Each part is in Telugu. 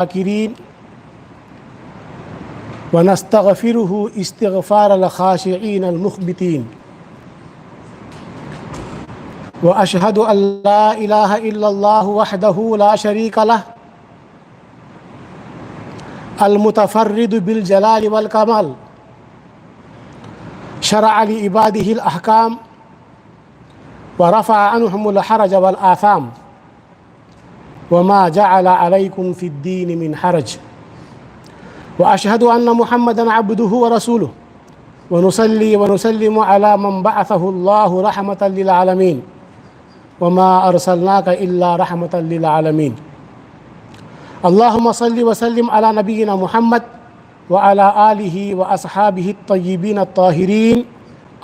الشاكرين ونستغفره استغفار الخاشعين المخبتين. وأشهد أن لا إله إلا الله وحده لا شريك له. المتفرد بالجلال والكمال. شرع لعباده الأحكام. ورفع عنهم الحرج والآثام. وما جعل عليكم في الدين من حرج. وأشهد أن محمدا عبده ورسوله. ونصلي ونسلم على من بعثه الله رحمة للعالمين. وما أرسلناك إلا رحمة للعالمين. اللهم صل وسلم على نبينا محمد وعلى آله وأصحابه الطيبين الطاهرين.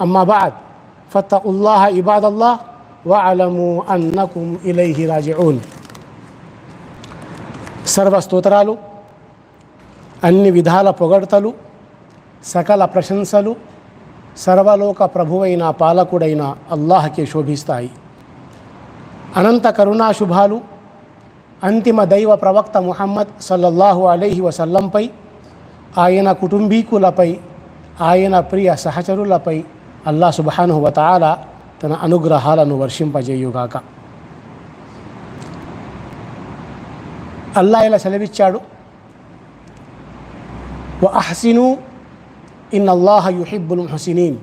أما بعد فاتقوا الله عباد الله واعلموا أنكم إليه راجعون. సర్వస్తోత్రాలు అన్ని విధాల పొగడతలు సకల ప్రశంసలు సర్వలోక ప్రభువైన పాలకుడైన అల్లాహకే శోభిస్తాయి. అనంత కరుణా శుభాలు అంతిమ దైవ ప్రవక్త ముహమ్మద్ సల్లల్లాహు అలీహి వసల్లంపై ఆయన కుటుంబీకులపై ఆయన ప్రియ సహచరులపై అల్లా సుబాను వతాల తన అనుగ్రహాలను వర్షింపజేయుగాక. అల్లా ఇలా సెలవిచ్చాడు. వ అహసిను ఇన్ అల్లాహ యుహిబ్బుల్ హసినీన్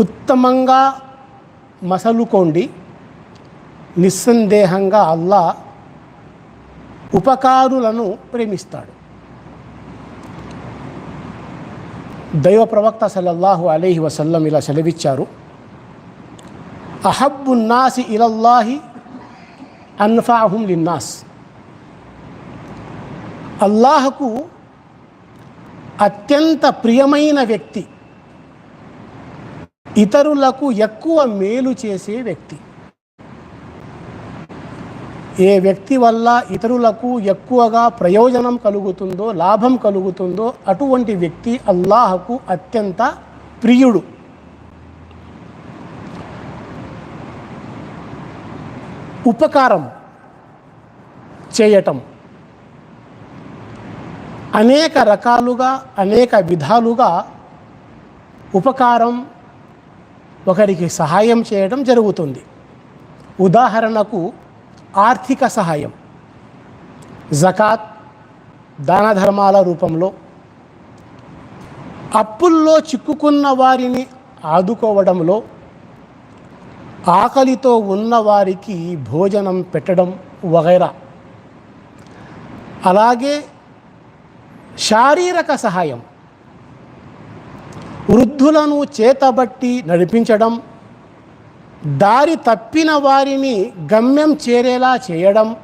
ఉత్తమంగా మసలుకోండి నిస్సందేహంగా అల్లా ఉపకారులను ప్రేమిస్తాడు. దైవ ప్రవక్త సల్లల్లాహు అలైహి వసల్లం ఇలా సెలవిచ్చారు. అహబ్బున్నాసి ఇలల్లాహి అన్ఫాహుం లిన్నాస్ అల్లాహకు అత్యంత ప్రియమైన వ్యక్తి ఇతరులకు ఎక్కువ మేలు చేసే వ్యక్తి ఏ వ్యక్తి వల్ల ఇతరులకు ఎక్కువగా ప్రయోజనం కలుగుతుందో లాభం కలుగుతుందో అటువంటి వ్యక్తి అల్లాహకు అత్యంత ప్రియుడు ఉపకారం చేయటం. అనేక రకాలుగా అనేక విధాలుగా ఉపకారం ఒకరికి సహాయం చేయడం జరుగుతుంది. ఉదాహరణకు ఆర్థిక సహాయం. జకాత్ దాన ధర్మాల రూపంలో అప్పుల్లో చిక్కుకున్న వారిని ఆదుకోవడంలో ఆకలితో ఉన్నవారికి భోజనం పెట్టడం వగైరా. అలాగే శారీరక సహాయం. వృద్ధులను చేతబట్టి నడిపించడం దారి తప్పిన వారిని గమ్యం చేరేలా చేయడం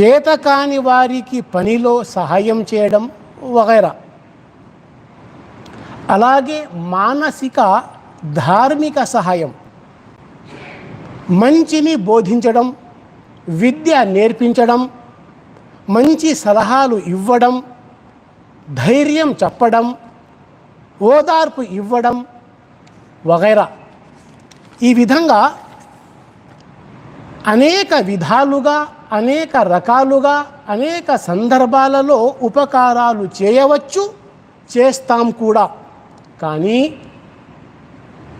చేతకాని వారికి పనిలో సహాయం చేయడం వగైరా. అలాగే మానసిక ధార్మిక సహాయం. మంచిని బోధించడం విద్య నేర్పించడం మంచి సలహాలు ఇవ్వడం ధైర్యం చెప్పడం ఓదార్పు ఇవ్వడం వగైరా. ఈ విధంగా అనేక విధాలుగా అనేక రకాలుగా అనేక సందర్భాలలో ఉపకారాలు చేయవచ్చు చేస్తాం కూడా. కానీ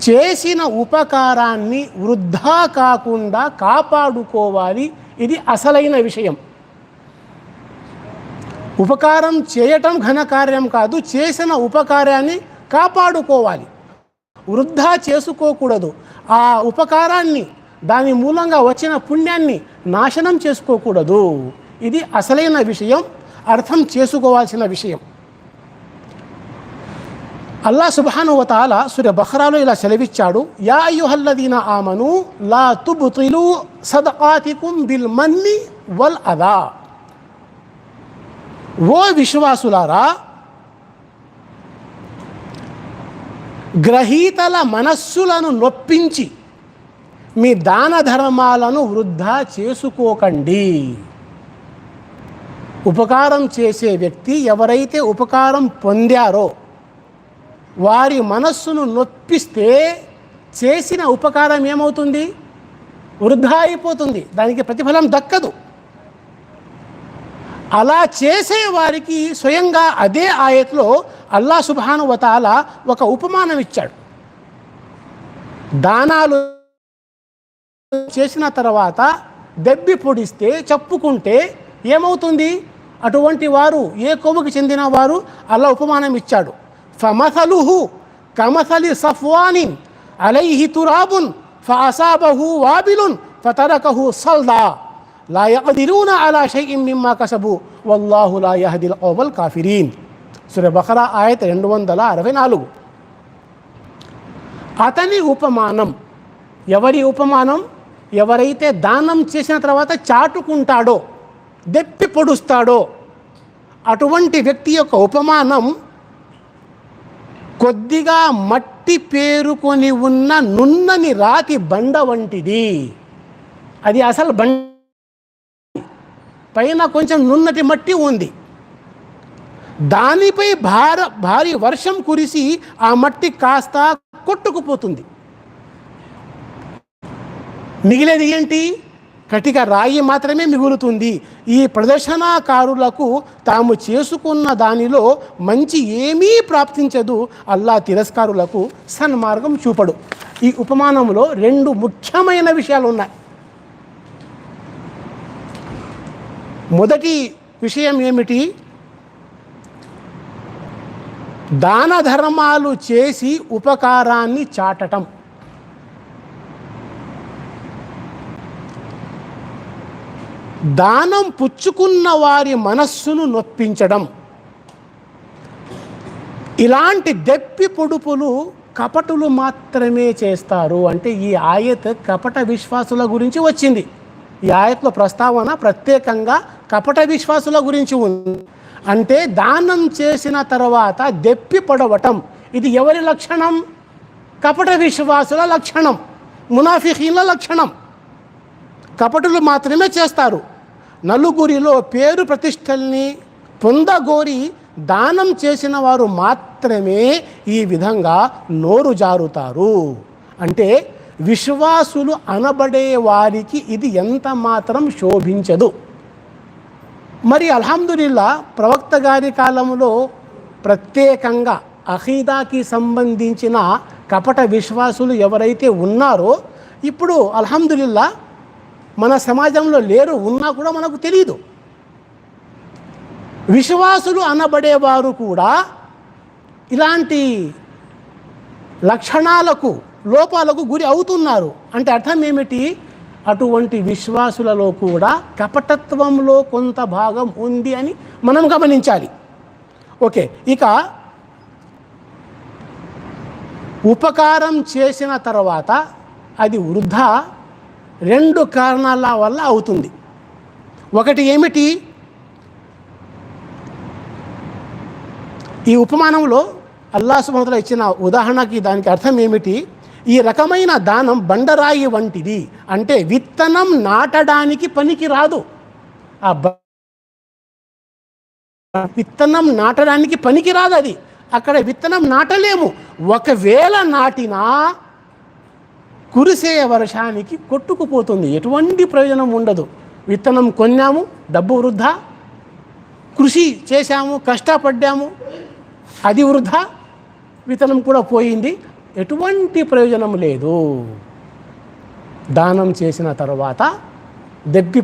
చేసిన ఉపకారాన్ని వృద్ధా కాకుండా కాపాడుకోవాలి. ఇది అసలైన విషయం. ఉపకారం చేయటం ఘనకార్యం కాదు చేసిన ఉపకారాన్ని కాపాడుకోవాలి. వృద్ధా చేసుకోకూడదు. ఆ ఉపకారాన్ని దాని మూలంగా వచ్చిన పుణ్యాన్ని నాశనం చేసుకోకూడదు. ఇది అసలైన విషయం అర్థం చేసుకోవాల్సిన విషయం. అల్లా సుబాను వతాల సూర్య బహ్రాలో ఇలా సెలవిచ్చాడు యా అయ్యుహల్లదీన ఆమను లా తుబ్తిలు సదకాతికుం బిల్ మన్ని వల్ అదా. ఓ విశ్వాసులారా గ్రహీతల మనస్సులను నొప్పించి మీ దాన ధర్మాలను వృద్ధా చేసుకోకండి. ఉపకారం చేసే వ్యక్తి ఎవరైతే ఉపకారం పొందారో వారి మనస్సును నొప్పిస్తే చేసిన ఉపకారం ఏమవుతుంది? వృధా అయిపోతుంది దానికి ప్రతిఫలం దక్కదు. అలా చేసే వారికి స్వయంగా అదే ఆయత్లో అల్లా సుబ్హాను వతాల ఒక ఉపమానం ఇచ్చాడు దానాలు చేసిన తర్వాత దెబ్బి పొడిస్తే చెప్పుకుంటే ఏమవుతుంది? అటువంటి వారు ఏ కొవ్వుకి చెందిన వారు అలా ఉపమానం ఇచ్చాడు فمثله కమసలి صفوان అలైహి తురాబున్ فأصابه وابل ఫతరకహు సల్దా لا يقدرون على شيء مما కసబు والله لا يهدي القوم కాఫిరీన్ సుర బఖరా ఆయత రెండు వందల అరవై నాలుగు అతని ఉపమానం. ఎవరి ఉపమానం? ఎవరైతే దానం చేసిన తర్వాత చాటుకుంటాడో దెప్పి పొడుస్తాడో అటువంటి వ్యక్తి యొక్క ఉపమానం కొద్దిగా మట్టి పేరుకొని ఉన్న నున్నని రాతి బండ వంటిది. అది అసలు బండ. పైన కొంచెం నున్నటి మట్టి ఉంది. దానిపై భార భారీ వర్షం కురిసి ఆ మట్టి కాస్త కొట్టుకుపోతుంది. మిగిలేది ఏంటి? కటిక రాయి మాత్రమే మిగులుతుంది. ఈ ప్రదర్శనకారులకు తాము చేసుకున్న దానిలో మంచి ఏమీ ప్రాప్తించదు. అల్లా తిరస్కారులకు సన్మార్గం చూపడు. ఈ ఉపమానంలో రెండు ముఖ్యమైన విషయాలు ఉన్నాయి. మొదటి విషయం ఏమిటి? దాన ధర్మాలు చేసి ఉపకారాన్ని చాటటం. దానం పుచ్చుకున్న వారి మనస్సును నొప్పించడం. ఇలాంటి దెప్పి పొడుపులు కపటులు మాత్రమే చేస్తారు. అంటే ఈ ఆయత్ కపట విశ్వాసుల గురించి వచ్చింది. ఈ ఆయత్లో ప్రస్తావన ప్రత్యేకంగా కపట విశ్వాసుల గురించి ఉంది. అంటే దానం చేసిన తర్వాత దెప్పి పొడవటం. ఇది ఎవరి లక్షణం? కపట విశ్వాసుల లక్షణం. మునాఫిహీన్ల లక్షణం. కపటులు మాత్రమే చేస్తారు. నలుగురిలో పేరు ప్రతిష్టల్ని పొందగోరి దానం చేసిన వారు మాత్రమే ఈ విధంగా నోరు జారుతారు. అంటే విశ్వాసులు అనబడే వారికి ఇది ఎంత మాత్రం శోభించదు. మరి అల్హమ్దుల్లా ప్రవక్త గారి కాలంలో ప్రత్యేకంగా అఖీదాకి సంబంధించిన కపట విశ్వాసులు ఎవరైతే ఉన్నారో ఇప్పుడు అల్హమ్దుల్లా మన సమాజంలో లేరు ఉన్నా కూడా మనకు తెలియదు విశ్వాసులు అనబడేవారు కూడా ఇలాంటి లక్షణాలకు లోపాలకు గురి అవుతున్నారు. అంటే అర్థం ఏమిటి? అటువంటి విశ్వాసులలో కూడా కపటత్వంలో కొంత భాగం ఉంది అని మనం గమనించాలి. ఓకే ఇక ఉపకారం చేసిన తర్వాత అది వృద్ధ రెండు కారణాల వల్ల అవుతుంది. ఒకటి ఏమిటి? ఈ ఉపమానంలో అల్లా సుమతల ఇచ్చిన ఉదాహరణకి దానికి అర్థం ఏమిటి? ఈ రకమైన దానం బండరాయి వంటిది. అంటే విత్తనం నాటడానికి పనికి రాదు. ఆ విత్తనం నాటడానికి పనికి రాదు అది. అక్కడ విత్తనం నాటలేము. ఒకవేళ నాటినా కురిసే వర్షానికి కొట్టుకుపోతుంది. ఎటువంటి ప్రయోజనం ఉండదు. విత్తనం కొన్నాము డబ్బు వృధా. కృషి చేశాము కష్టపడ్డాము అది వృధా. విత్తనం కూడా పోయింది. ఎటువంటి ప్రయోజనం లేదు. దానం చేసిన తర్వాత దెబ్బి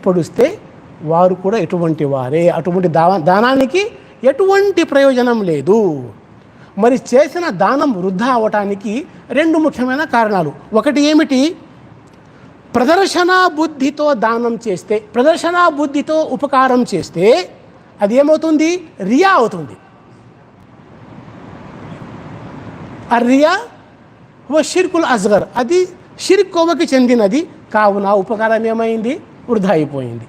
వారు కూడా ఎటువంటి వారే. అటువంటి దా దానానికి ఎటువంటి ప్రయోజనం లేదు. మరి చేసిన దానం వృద్ధా అవటానికి రెండు ముఖ్యమైన కారణాలు. ఒకటి ఏమిటి? ప్రదర్శనా బుద్ధితో దానం చేస్తే ప్రదర్శనా బుద్ధితో ఉపకారం చేస్తే అది ఏమవుతుంది? రియా అవుతుంది. అర్రియా రియా ఓ షిర్కుల్ అజ్గర్. అది షిర్క్ కోవకి చెందినది. కావున ఉపకారం ఏమైంది? వృధా అయిపోయింది.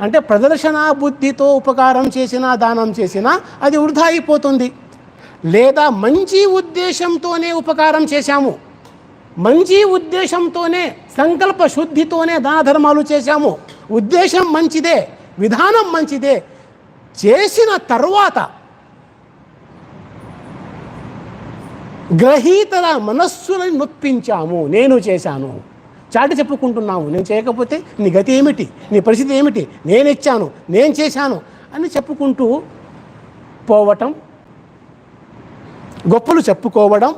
అంటే ప్రదర్శనా బుద్ధితో ఉపకారం చేసినా దానం చేసినా అది వృధా అయిపోతుంది. లేదా మంచి ఉద్దేశంతోనే ఉపకారం చేశాము. మంచి ఉద్దేశంతోనే సంకల్ప శుద్ధితోనే దాన ధర్మాలు చేశాము. ఉద్దేశం మంచిదే విధానం మంచిదే. చేసిన తర్వాత గ్రహీతల మనస్సులను నొప్పించాము. నేను చేశాను. చాటి చెప్పుకుంటున్నాము. నేను చేయకపోతే నీ గతి ఏమిటి? నీ పరిస్థితి ఏమిటి? నేను ఇచ్చాను. నేను చేశాను అని చెప్పుకుంటూ పోవటం గొప్పలు చెప్పుకోవడం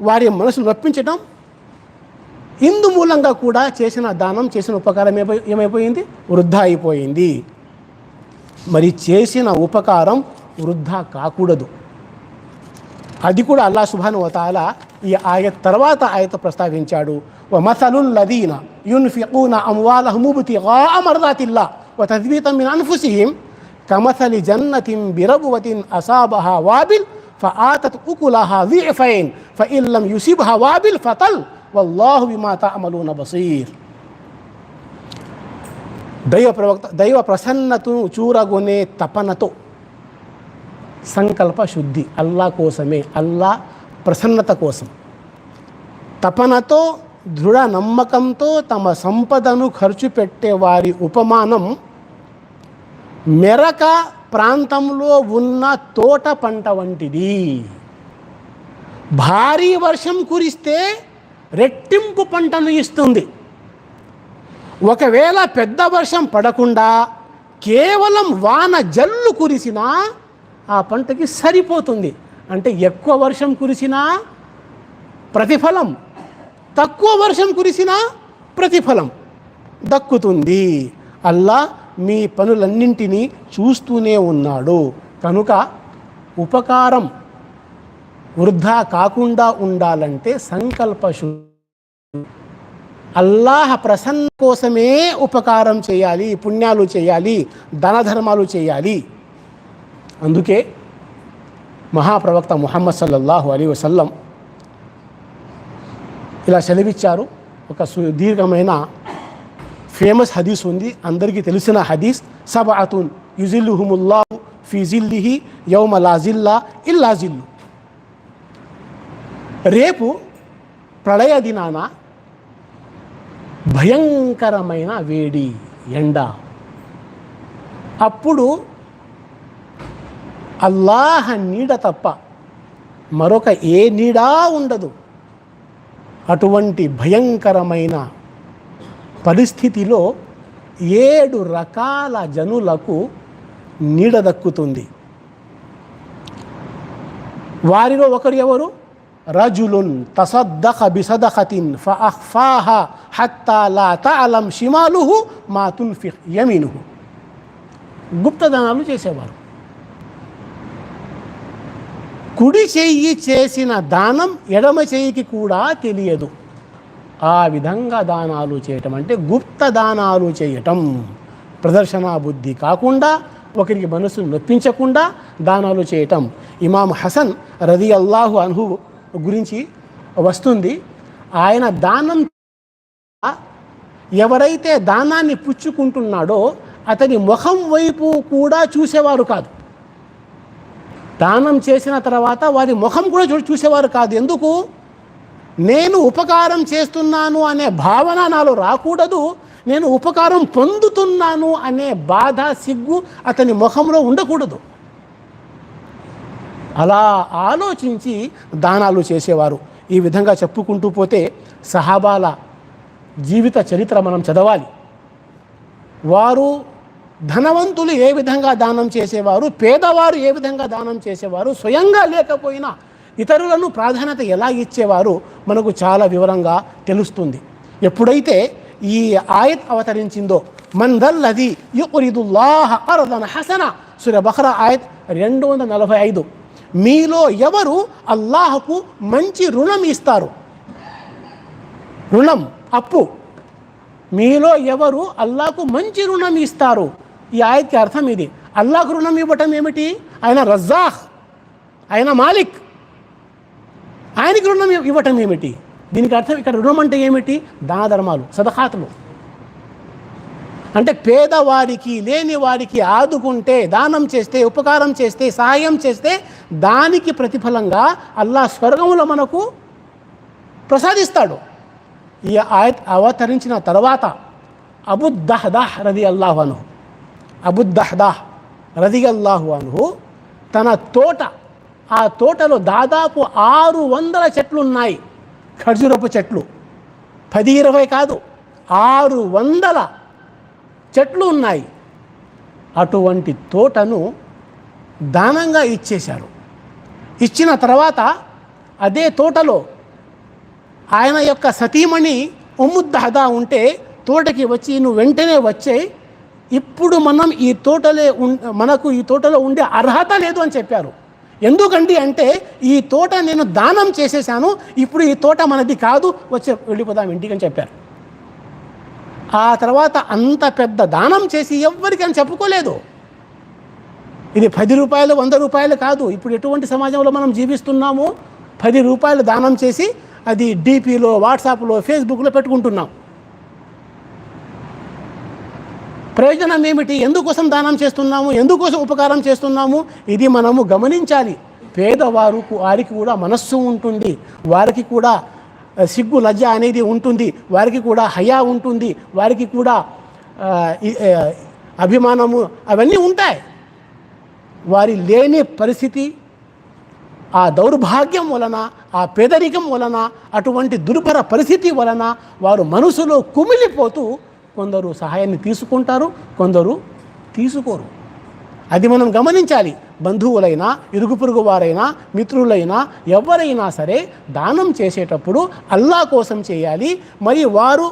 వారి మనసును నొప్పించడం ఇందు మూలంగా కూడా చేసిన దానం చేసిన ఉపకారం ఏమైపోయింది? వృద్ధా అయిపోయింది. మరి చేసిన ఉపకారం వృద్ధా కాకూడదు. అది కూడా అల్లా సుభాను వతాల ఈ ఆయత తర్వాత ఆయత ప్రస్తావించాడు. మసలుల్ లదీన యున్ఫిqూన అమ్వాలహుం ఇబ్తిగాఅ మర్దాతిల్లా వ తథ్బీతం మిన్ అన్ఫుసిహిం కమసలి జన్నతిం బిరబువతిన్ అసాబహా వాబిల్ فآتت أكلها ضعفين فإن لم يصبها وابل ఫతల్ والله بما تعملون بصير. దైవ ప్రవక్త దైవ ప్రసన్నతను చూరగొనే తపనతో సంకల్ప శుద్ధి అల్లా కోసమే అల్లా ప్రసన్నత కోసం. తపనతో దృఢ నమ్మకంతో తమ సంపదను ఖర్చు పెట్టే వారి ఉపమానం మెరక ప్రాంతంలో ఉన్న తోట పంట వంటిది. భారీ వర్షం కురిస్తే రెట్టింపు పంటను ఇస్తుంది. ఒకవేళ పెద్ద వర్షం పడకుండా కేవలం వాన జల్లు కురిసినా ఆ పంటకి సరిపోతుంది. అంటే ఎక్కువ వర్షం కురిసినా ప్రతిఫలం తక్కువ వర్షం కురిసినా ప్రతిఫలం దక్కుతుంది. అల్లా మీ పనులన్నింటినీ చూస్తూనే ఉన్నాడు. కనుక ఉపకారం వృద్ధా కాకుండా ఉండాలంటే సంకల్ప శు అల్లాహ ప్రసన్న కోసమే ఉపకారం చేయాలి పుణ్యాలు చేయాలి ధనధర్మాలు చేయాలి. అందుకే మహాప్రవక్త ముహమ్మద్ సల్లల్లాహు అలీ వసల్లం ఇలా సెలవిచ్చారు. ఒక సుదీర్ఘమైన ఫేమస్ హదీస్ ఉంది. అందరికీ తెలిసిన హదీస్. సబాతున్ యుజిల్లుహుముల్లాహు ఫీ జిల్లిహి యౌమ లాజిల్లా ఇల్లా జిల్లు. రేపు ప్రళయ దినాన భయంకరమైన వేడి ఎండ. అప్పుడు అల్లాహ నీడ తప్ప మరొక ఏ నీడా ఉండదు. అటువంటి భయంకరమైన పరిస్థితిలో ఏడు రకాల జనులకు నీడ దక్కుతుంది. వారిలో ఒకరు ఎవరు? రజులున్ తసద్దఖ బిసదఖతిన్ ఫఅఖ్ఫాహ హత్తా లా తఅలం షిమాలుహు మా తున్ఫిక్ యమీనుహు. గుప్తదానాలు చేసేవారు. కుడి చెయ్యి చేసిన దానం ఎడమ చెయ్యికి కూడా తెలియదు. ఆ విధంగా దానాలు చేయటం అంటే గుప్త దానాలు చేయటం. ప్రదర్శనా బుద్ధి కాకుండా ఒకరికి మనసును నొప్పించకుండా దానాలు చేయటం. ఇమాం హసన్ రది అల్లాహు అన్హు గురించి వస్తుంది. ఆయన దానం ఎవరైతే దానాన్ని పుచ్చుకుంటున్నాడో అతని ముఖం వైపు కూడా చూసేవారు కాదు. దానం చేసిన తర్వాత వారి ముఖం కూడా చూ చూసేవారు కాదు. ఎందుకు? నేను ఉపకారం చేస్తున్నాను అనే భావన నాలో రాకూడదు. నేను ఉపకారం పొందుతున్నాను అనే బాధ సిగ్గు అతని ముఖంలో ఉండకూడదు. అలా ఆలోచించి దానాలు చేసేవారు. ఈ విధంగా చెప్పుకుంటూ పోతే సహాబాల జీవిత చరిత్ర మనం చదవాలి. వారు ధనవంతులు ఏ విధంగా దానం చేసేవారు పేదవారు ఏ విధంగా దానం చేసేవారు స్వయంగా లేకపోయినా ఇతరులను ప్రాధాన్యత ఎలా ఇచ్చేవారు మనకు చాలా వివరంగా తెలుస్తుంది. ఎప్పుడైతే ఈ ఆయత్ అవతరించిందో మందల్లది యురిదుల్లాహ అరదన హసన సుర బహ్రా ఆయత్ రెండు వందల నలభై ఐదు మీలో ఎవరు అల్లాహకు మంచి రుణం ఇస్తారు? రుణం అప్పు. మీలో ఎవరు అల్లాహకు మంచి రుణం ఇస్తారు? ఈ ఆయత్కి అర్థం ఇది. అల్లాహకు రుణం ఇవ్వటం ఏమిటి? ఆయన రజాహ్ ఆయన మాలిక్. ఆయనకి రుణం ఇవ్వటం ఏమిటి? దీనికి అర్థం ఇక్కడ రుణం అంటే ఏమిటి? దాన ధర్మాలు సదఖాతులు. అంటే పేదవారికి లేని వారికి ఆదుకుంటే దానం చేస్తే ఉపకారం చేస్తే సహాయం చేస్తే దానికి ప్రతిఫలంగా అల్లా స్వర్గంలో మనకు ప్రసాదిస్తాడు. ఈ ఆయ అవతరించిన తర్వాత అబుద్దహదాహ్ రది అల్లాహు అను అబుద్దహదాహ్ రది అల్లాహు అను తన తోట ఆ తోటలో దాదాపు ఆరు వందల చెట్లు ఉన్నాయి ఖర్జూరపు చెట్లు. పది ఇరవై కాదు ఆరు వందల చెట్లు ఉన్నాయి అటువంటి తోటను దానంగా ఇచ్చేశారు. ఇచ్చిన తర్వాత అదే తోటలో ఆయన యొక్క సతీమణి ఉమ్ముద్దహదా ఉంటే తోటకి వచ్చి నువ్వు వెంటనే వచ్చే ఇప్పుడు మనం ఈ తోటలే ఉన్ మనకు ఈ తోటలో ఉండే అర్హత లేదు అని చెప్పారు. ఎందుకండి అంటే ఈ తోట నేను దానం చేసేసాను ఇప్పుడు ఈ తోట మనది కాదు వచ్చి వెళ్ళిపోదాం ఇంటికి అని చెప్పారు. ఆ తర్వాత అంత పెద్ద దానం చేసి ఎవ్వరికని చెప్పుకోలేదు. ఇది పది రూపాయలు వంద రూపాయలు కాదు ఇప్పుడు ఎటువంటి సమాజంలో మనం జీవిస్తున్నాము? పది రూపాయలు దానం చేసి అది డీపీలో వాట్సాప్లో ఫేస్బుక్లో పెట్టుకుంటున్నాం. ప్రయోజనం ఏమిటి ఎందుకోసం దానం చేస్తున్నాము? ఎందుకోసం ఉపకారం చేస్తున్నాము? ఇది మనము గమనించాలి. పేదవారు వారికి కూడా మనస్సు ఉంటుంది. వారికి కూడా సిగ్గు లజ్జ అనేది ఉంటుంది. వారికి కూడా హయా ఉంటుంది. వారికి కూడా అభిమానము అవన్నీ ఉంటాయి. వారి లేని పరిస్థితి ఆ దౌర్భాగ్యం వలన ఆ పేదరికం వలన అటువంటి దుర్భర పరిస్థితి వలన వారు మనసులో కుమిలిపోతూ కొందరు సహాయాన్ని తీసుకుంటారు కొందరు తీసుకోరు. అది మనం గమనించాలి. బంధువులైనా ఇరుగు పొరుగు వారైనా మిత్రులైనా ఎవరైనా సరే దానం చేసేటప్పుడు అల్లా కోసం చేయాలి. మరి వారు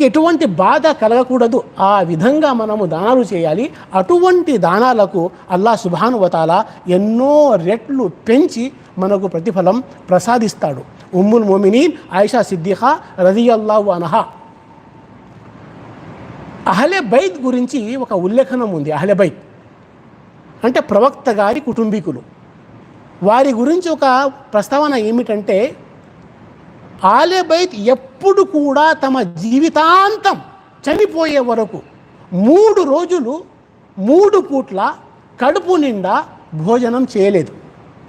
ఎటువంటి బాధ కలగకూడదు. ఆ విధంగా మనము దానాలు చేయాలి. అటువంటి దానాలకు అల్లా సుభానువతాల ఎన్నో రెట్లు పెంచి మనకు ప్రతిఫలం ప్రసాదిస్తాడు. ఉమ్ముల్ మోమినీన్ ఆయిషా సిద్దిఖా రదియల్లాహు అనహా. అహలే బైత్ గురించి ఒక ఉల్లేఖనం ఉంది అహలే బైత్ అంటే ప్రవక్త గారి కుటుంబీకులు. వారి గురించి ఒక ప్రస్తావన ఏమిటంటే ఆలే బైత్ ఎప్పుడు కూడా తమ జీవితాంతం చనిపోయే వరకు మూడు రోజులు మూడు పూట్ల కడుపు నిండా భోజనం చేయలేదు.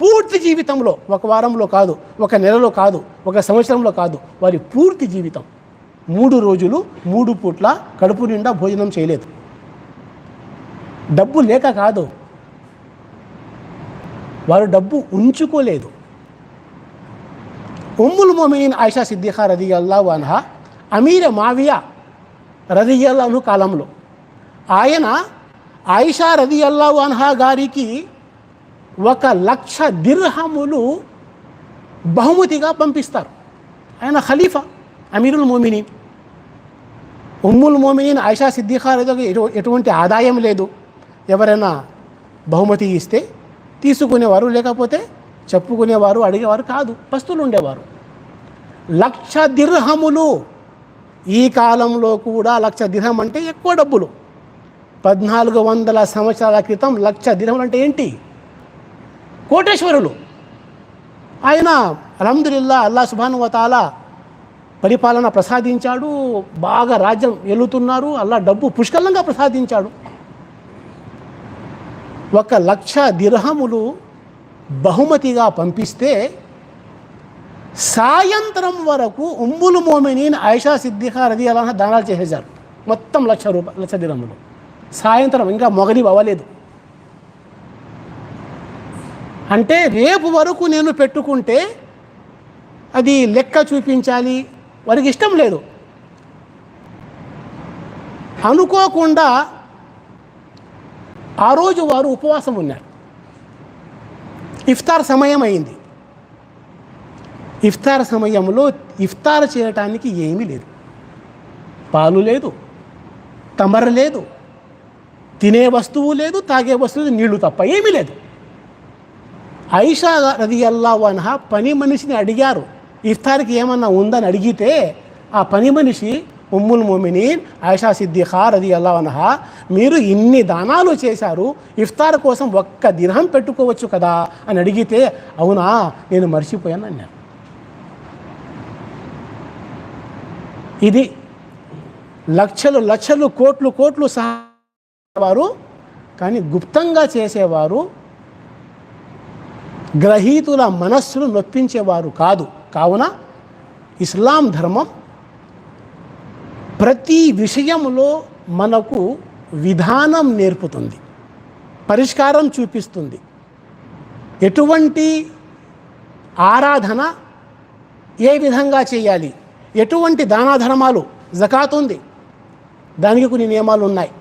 పూర్తి జీవితంలో ఒక వారంలో కాదు ఒక నెలలో కాదు ఒక సంవత్సరంలో కాదు వారి పూర్తి జీవితం. మూడు రోజులు మూడు పూట్ల కడుపు నిండా భోజనం చేయలేదు. డబ్బు లేక కాదు. వారు డబ్బు ఉంచుకోలేదు. ఉమ్ముల్ మొమినీన్ ఆయిషా సిద్దిఖా రదియల్లా అల్లాహు అన్హా అమీర మావియా రదియల్లాను కాలంలో ఆయన ఆయిషా రదియల్లా వన్హా అన్హా గారికి ఒక లక్ష దిర్హములు బహుమతిగా పంపిస్తారు. ఆయన ఖలీఫా. అమీరుల్ మోమిని ఉమ్ముల్ మోమిని ఆయిషా సిద్దిఖా ఎటు- ఎటువంటి ఆదాయం లేదు. ఎవరైనా బహుమతి ఇస్తే తీసుకునేవారు లేకపోతే చెప్పుకునేవారు అడిగేవారు కాదు. పస్తులు ఉండేవారు. లక్ష దిర్హములు. ఈ కాలంలో కూడా లక్ష దిర్హం అంటే ఎక్కువ డబ్బులు. పద్నాలుగు వందల సంవత్సరాల క్రితం లక్ష దిర్హములు అంటే ఏంటి? కోటేశ్వరులు. ఆయన అలహదుల్లా అల్లా శుభానువతాల పరిపాలన ప్రసాదించాడు బాగా రాజ్యం ఎలుతున్నారు అలా డబ్బు పుష్కలంగా ప్రసాదించాడు. ఒక లక్ష దిర్హములు బహుమతిగా పంపిస్తే సాయంత్రం వరకు ఉమ్ములు మోమినీన్ ఆయిషా సిద్దిఖా రది అలా దానాలు చేసేశారు. మొత్తం లక్ష రూపాయలు లక్ష దిరములు సాయంత్రం ఇంకా మొగలి అవ్వలేదు అంటే రేపు వరకు నేను పెట్టుకుంటే అది లెక్క చూపించాలి వారికి ఇష్టం లేదు. అనుకోకుండా ఆ రోజు వారు ఉపవాసం ఉన్నారు. ఇఫ్తార్ సమయం అయింది ఇఫ్తార్ సమయంలో ఇఫ్తార్ చేయటానికి ఏమీ లేదు. పాలు లేదు తమర లేదు తినే వస్తువు లేదు తాగే వస్తువు లేదు, నీళ్ళు తప్ప ఏమీ లేదు. ఐషా రది అల్లా వన్హా పని మనిషిని అడిగారు. ఇఫ్తార్కి ఏమన్నా ఉందని అడిగితే ఆ పని మనిషి ఉమ్ముల్ మొమినీన్ ఆయిషా సిద్దిఖా రది అల్లా అన్హ మీరు ఇన్ని దానాలు చేశారు ఇఫ్తార్ కోసం ఒక్క దినం పెట్టుకోవచ్చు కదా అని అడిగితే అవునా నేను మర్చిపోయాను అన్నారు ఇది లక్షలు లక్షలు కోట్లు కోట్లు సహా వారు కానీ గుప్తంగా చేసేవారు గ్రహీతుల మనస్సును నొప్పించేవారు కాదు. కావున ఇస్లాం ధర్మం ప్రతి విషయంలో మనకు విధానం నేర్పుతుంది పరిష్కారం చూపిస్తుంది. ఎటువంటి ఆరాధన ఏ విధంగా చేయాలి? ఎటువంటి దానాధర్మాలు జకాత్ ఉంది. దానికి కొన్ని నియమాలు ఉన్నాయి.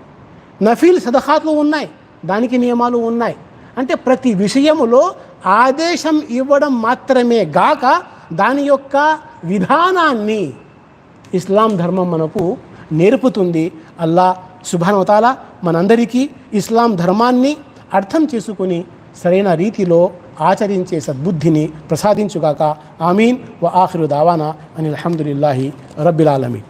నఫీల్ సదఖాట్లు ఉన్నాయి. దానికి నియమాలు ఉన్నాయి. అంటే ప్రతి విషయములో ఆదేశం ఇవ్వడం మాత్రమే గాక దాని యొక్క విధానాన్ని ఇస్లాం ధర్మం మనకు నేర్పుతుంది. అల్లా సుభానవతాల మనందరికీ ఇస్లాం ధర్మాన్ని అర్థం చేసుకుని సరైన రీతిలో ఆచరించే సద్బుద్ధిని ప్రసాదించుగాక. ఆమీన్. వ ఆఖిరు దావానా. అని అలహదుల్లాహి రబ్బిలాలమీ